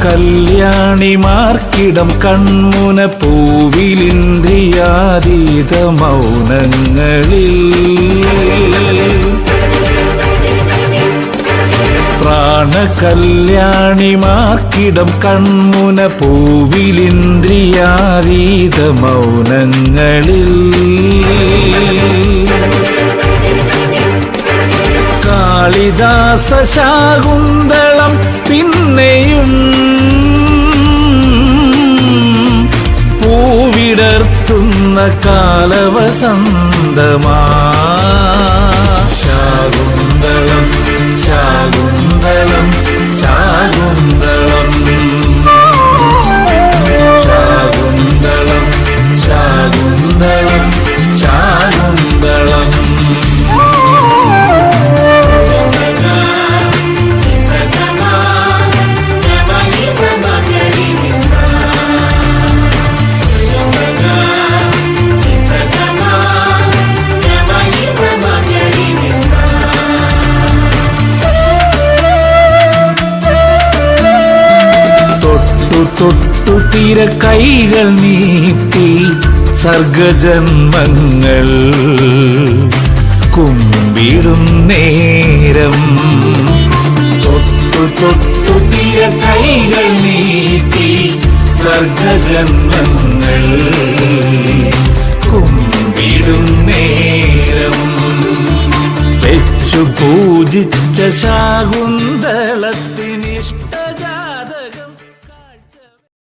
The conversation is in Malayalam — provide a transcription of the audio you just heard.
കല്യാണിമാർക്കിടം കൺമുന പൂവിലിന്ദ്രിയാതീത മൗനങ്ങളിൽ പ്രാണകല്യാണിമാർക്കിടം കൺമുന പൂവിലിന്ദ്രിയാതീത മൗനങ്ങളിൽ കാളിദാസ ശാകുന്തളം கால வசந்தமா തൊട്ടു തീര കൈകൾ നീട്ടി സർഗജന്മങ്ങൾ കുമ്പിടും നേരം. തൊട്ടു തൊട്ടു തീര കൈകൾ നീട്ടി സർഗജന്മങ്ങൾ കുമ്പിടും നേരം. വെച്ചു പൂജിച്ച ശാകുന്തളത്തെ